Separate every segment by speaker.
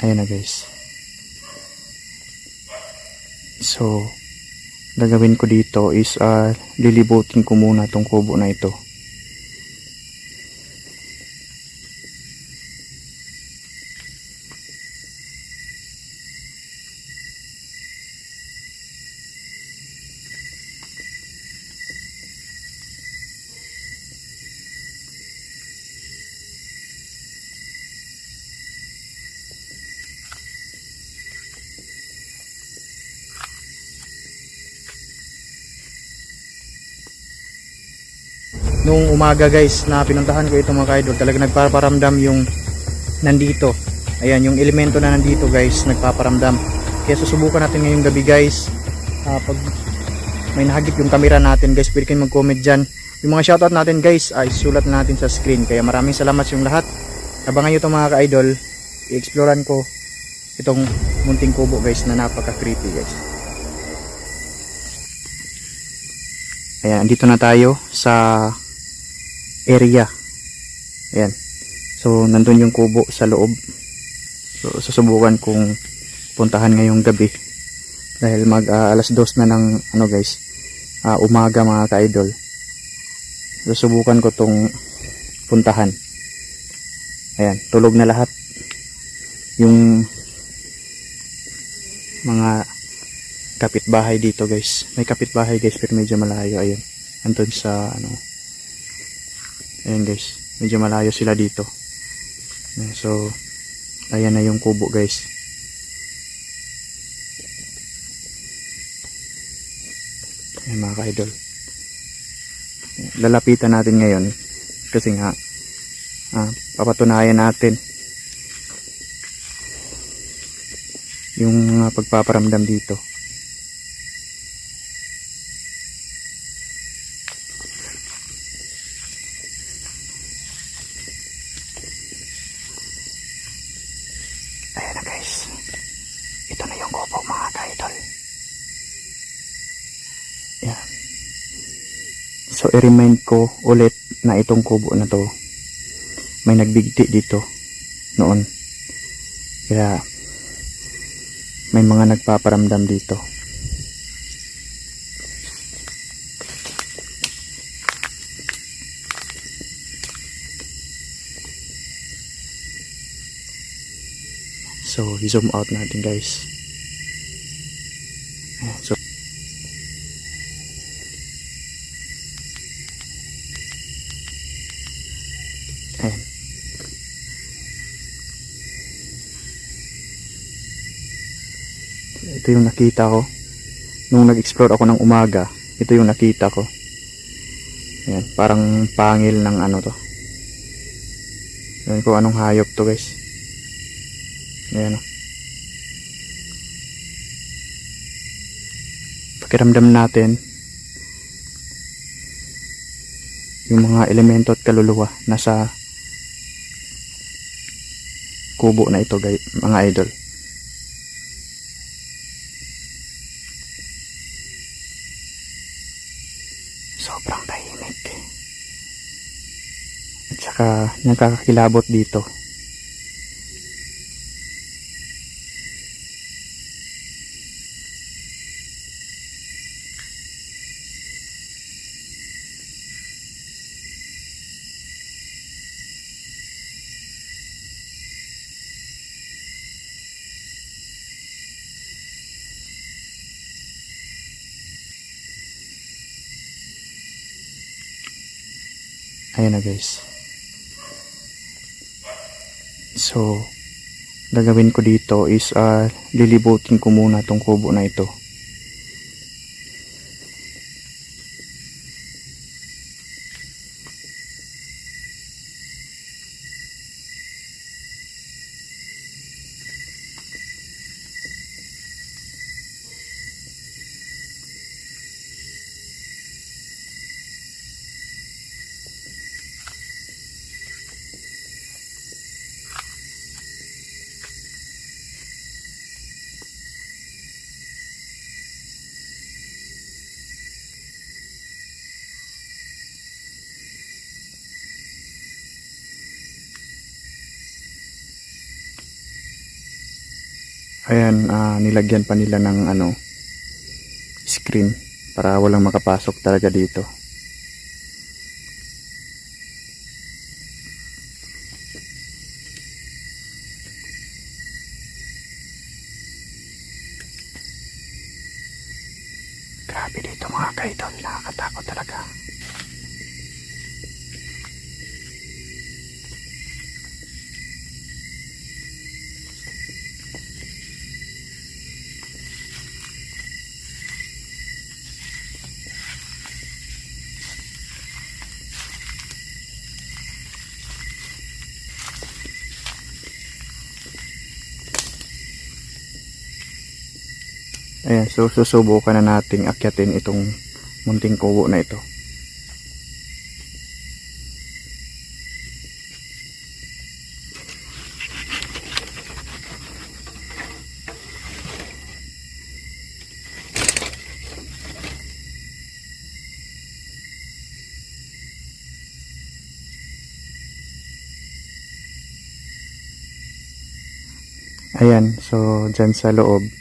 Speaker 1: Ayan na guys. So, gagawin ko dito is ah, lilibutin ko muna tong kubo na ito. Nung umaga guys na pinuntahan ko itong mga idol, talaga nagpaparamdam yung nandito. Ayan, yung elemento na nandito guys, nagpaparamdam. Kaya susubukan natin ngayong gabi guys. Ah, pag may nahagip yung camera natin guys, pwede kayong mag-comment dyan. Yung mga shoutout natin guys, ay sulat na natin sa screen. Kaya maraming salamat sa yung lahat. Abangan nyo itong mga ka-idol. I-exploran ko itong munting kubo guys na napaka-creepy guys. Ayan, andito na tayo sa area. Ayan. So, nandun yung kubo sa loob. So, susubukan kong puntahan ngayong gabi. Dahil mag ah, alas dos na ng ano guys, ah, umaga mga ka-idol. Susubukan ko tong puntahan. Ayan, tulog na lahat. Yung mga kapitbahay dito guys. May kapitbahay guys pero medyo malayo. Ayun. Andun sa ano. Ayan guys. Medyo malayo sila dito. So, ayan na yung kubo guys. Ayan mga ka-idol. Lalapitan natin ngayon. Kasi nga, ah, papatunayan natin yung mga pagpaparamdam dito. Ayan na guys. Ito na yung kubo mga ka-idol. Yan. So i-remind ko ulit na itong kubo na to may nagbigti dito noon. Kaya may mga nagpaparamdam dito. So, i-zoom out natin guys. Ito yung nakita ko. Nung nag-explore ako ng umaga, ito yung nakita ko. Ayan, parang pangil ng ano to. Ayan ko anong hayop to guys. Ayan o. Pakiramdam natin yung mga elemento at kaluluwa nasa kubo na ito guys, mga idol. Sobrang tahimik. At saka nagkakakilabot dito. Ayan na guys. So, gagawin ko dito is ah, lilibutin ko muna tong kubo na ito. Ayan, ah, nilagyan pa nila ng ano, screen para walang makapasok talaga dito. Grabe dito mga kaidol, nakakatakot talaga. Ayan, so susubukan na nating akyatin itong munting kubo na ito. Ayan, so dyan sa loob,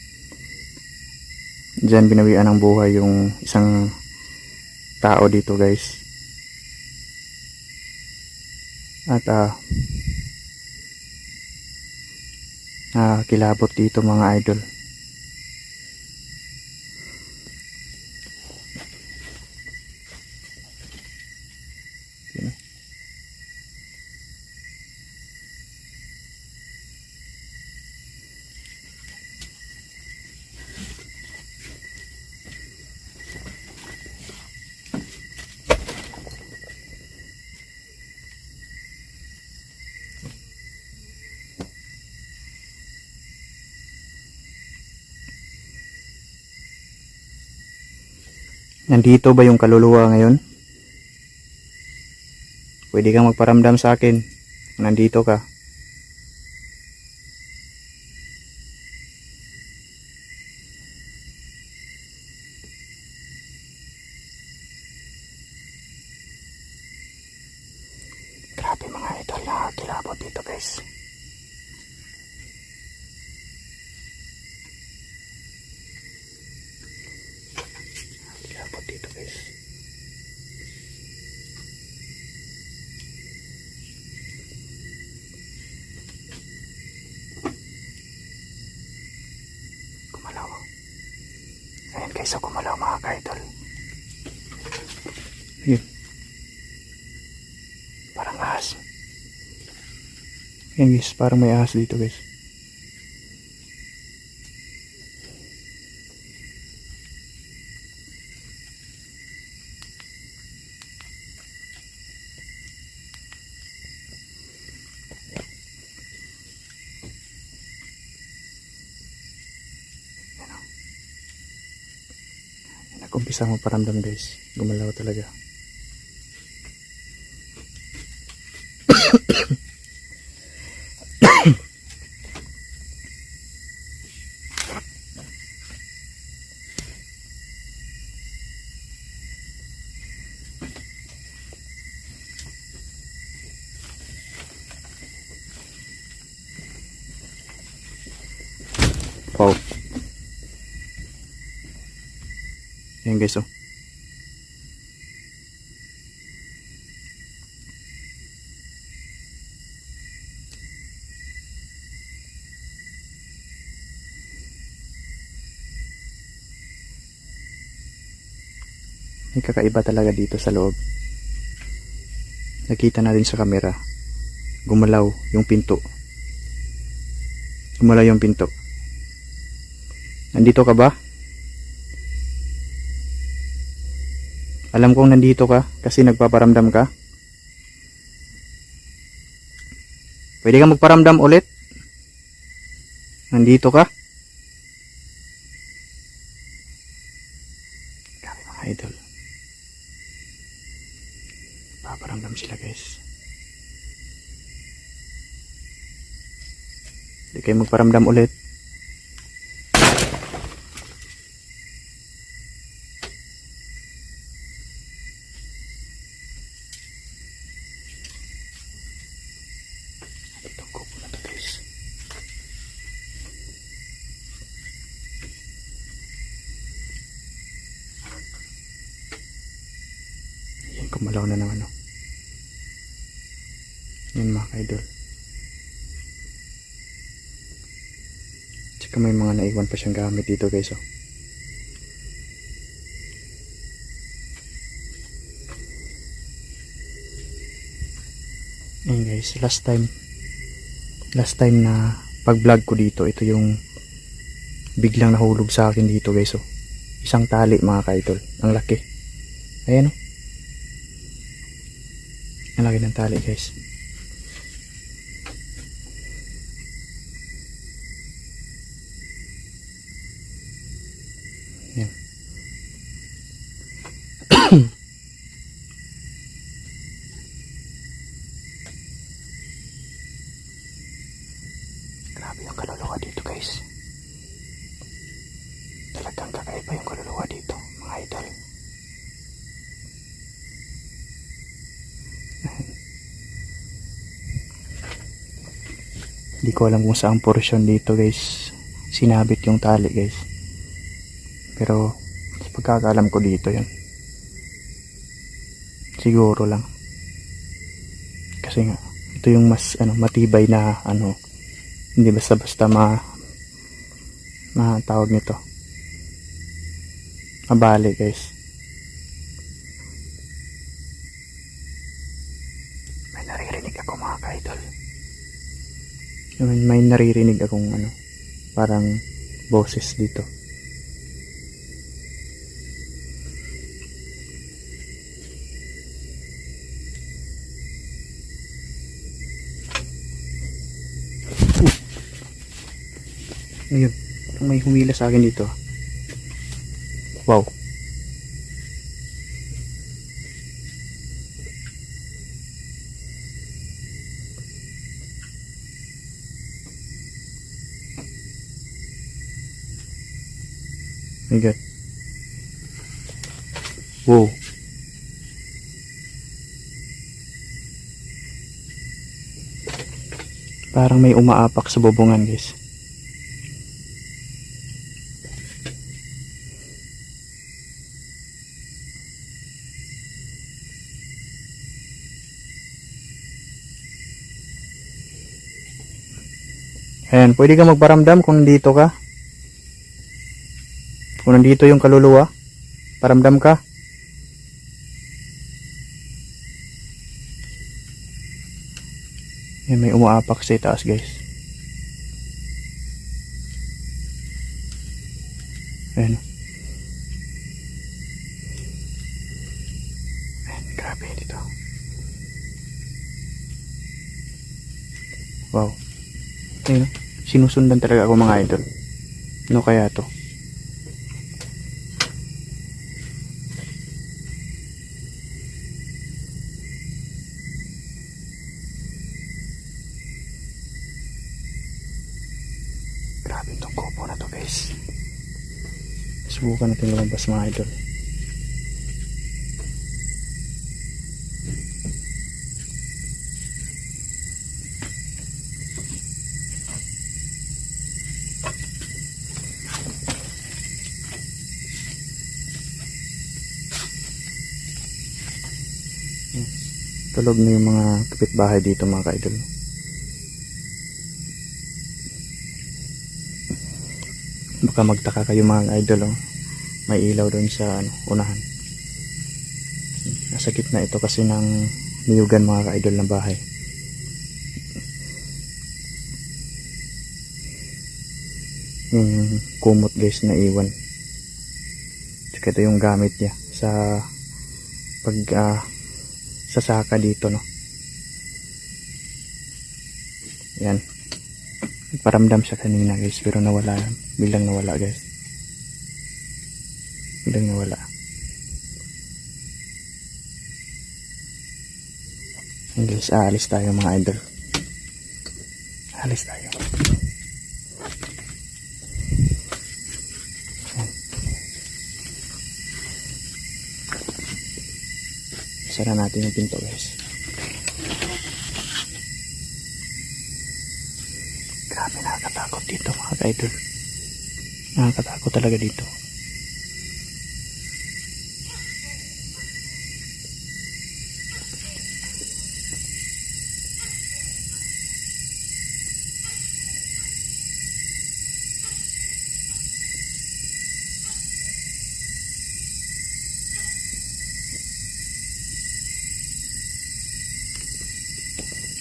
Speaker 1: Diyan binawian ng buhay yung isang tao dito guys. At ah ah, kilabot dito mga idol. Nandito ba yung kaluluwa ngayon? Pwede kang magparamdam sa akin. Nandito ka. Grabe mga idol, nakakilabot dito guys. Gumalaw. Ayan guys, so gumalaw mga ka-idol. Ayun. Parang ahas. Ayan guys, parang may ahas dito guys. Nag-umpisa akong paramdam guys. Gumalaw talaga. Ayan guys oh. May kakaiba talaga dito sa loob. Nakita natin sa kamera. Gumalaw yung pinto. Gumalaw yung pinto. Nandito ka ba? Alam kong nandito ka kasi nagpaparamdam ka. Pwede ka magparamdam ulit? Nandito ka? Grabe mga idol. Paparamdam sila guys. Hindi kayo magparamdam ulit. Gumalaw na naman, no? Yan mga ka-idol. Tsaka may mga naiwan pa siyang gamit dito guys, oh. Ayun guys, last time last time na pag vlog ko dito, ito yung biglang nahulog sa akin dito guys, oh. Isang tali mga ka-idol. Ang laki. Ayan, oh. Tali guys. Yan. Grabe yung kaluluwa dito guys. Talagang kakaiba yung kaluluwa dito mga idol. Hindi ko alam kung saan portion dito guys. Sinabit yung tali guys. Pero pagkakaalam ko dito yun. Siguro lang. Kasi nga ito yung mas ano matibay na ano hindi basta-basta ma ma tawag nito. Mabali guys. May naririnig ako mga ka-idol. May, may naririnig akong ano parang boses dito. Ayun. Parang may humila sa akin dito. Wow. God. Wow. Parang may umaapak sa bubungan guys. Ayan, pwede ka magparamdam kung nandito ka. Kung nandito yung kaluluwa, paramdam ka. Ayan, may umaapak sa itaas guys. Ayan. Ayan, grabe dito. Wow. Ayun, oh. sinusundan talaga ako mga idol. Ano kaya to? Grabe itong kopo na to guys. Subukan natin lumabas mga idol. Tulog na yung mga kapitbahay dito mga ka-idol. Baka magtaka kayo mga idol oh. May ilaw doon sa ano, unahan. Nasa gitna ito kasi ng niyugan mga ka-idol na bahay. Yung kumot guys na iwan. Tsaka ito yung gamit niya sa pag ah, sasaka dito no. Yan. Paramdam siya kanina guys pero nawala bilang nawala guys. Bilang nawala. Yan guys, aalis tayo mga idol. Aalis tayo. Sara natin yung pinto guys. mga ka-idol. Nakakatakot talaga dito.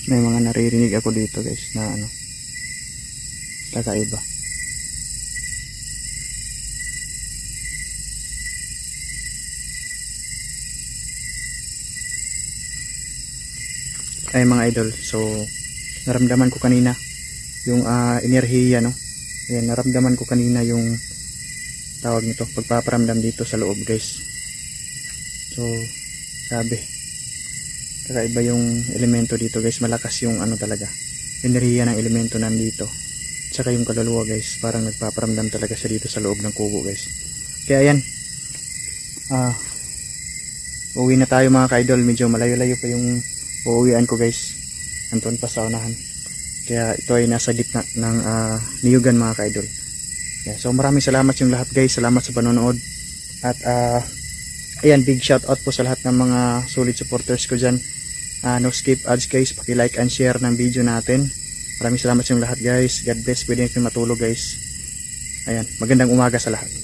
Speaker 1: May mga naririnig ako dito guys na ano kakaiba. Ay mga idol, so naramdaman ko kanina yung ah, enerhiya no. Ayan, naramdaman ko kanina yung tawag nito, pagpaparamdam dito sa loob guys. So, sabi, kakaiba yung elemento dito guys, malakas yung ano talaga, enerhiya ng elemento nandito. Tsaka yung kaluluwa guys, parang nagpaparamdam talaga siya dito sa loob ng kubo guys. Kaya yan, ah, uwi na tayo mga ka-idol, medyo malayo-layo pa yung uuwian ko guys. Anton pa sa unahan. Kaya ito ay nasa gitna ng ah, niyugan mga ka-idol. Yeah, so maraming salamat yung lahat guys. Salamat sa panonood. At ah, ayan, big shout out po sa lahat ng mga solid supporters ko dyan. Ah, no skip ads guys. Paki-like and share ng video natin. Maraming salamat sa lahat guys. God bless. Pwede na matulog guys. Ayan, magandang umaga sa lahat.